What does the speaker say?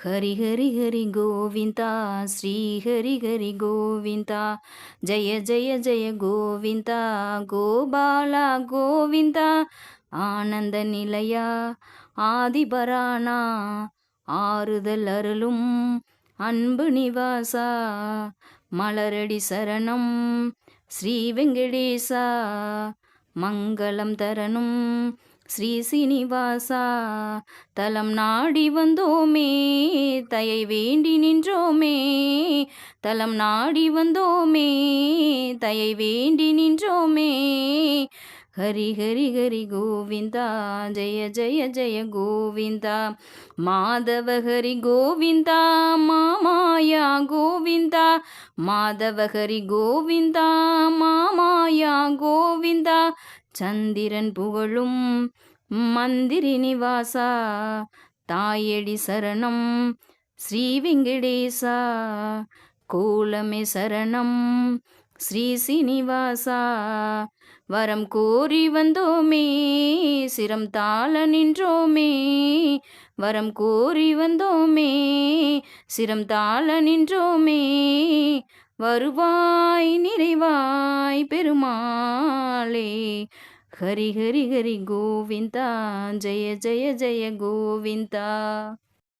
ஹரி ஹரி ஹரி கோவிந்தா ஸ்ரீ ஹரி ஹரி கோவிந்தா ஜெய ஜெய ஜெய கோவிந்தா கோபாலா கோவிந்தா ஆனந்த நிலையா ஆதிபரானா ஆறுதல் அருளும் அன்பு நிவாசா மலரடி சரணம் ஸ்ரீ வெங்கடேசா மங்களம் தரணும் ஸ்ரீ சீனிவாசா தலம் நாடி வந்தோமே தயை வேண்டி நின்றோமே தலம் நாடி வந்தோமே தயை வேண்டி நின்றோமே. ஹரி ஹரி ஹரி கோவிந்தா ஜெய ஜெய ஜெய கோவிந்தா மாதவ ஹரி கோவிந்தா மாமாயா கோவிந்தா மாதவ ஹரி கோவிந்தா மாமாயா கோவிந்தா சந்திரன் புகழும் மந்திரி நிவாசா தாயடி சரணம் ஸ்ரீ வெங்கடேசா கோலமே சரணம் ஸ்ரீ சீனிவாசா. வரம் கோரி வந்தோமே சிரம் தாள நின்றோமே. வரம் கோரி வந்தோமே சிரம் தாள நின்றோமே. வருவாய் நிறைவாய் பெருமாளே. ஹரி ஹரி ஹரி கோவிந்தா ஜெய ஜெய ஜெய கோவிந்தா.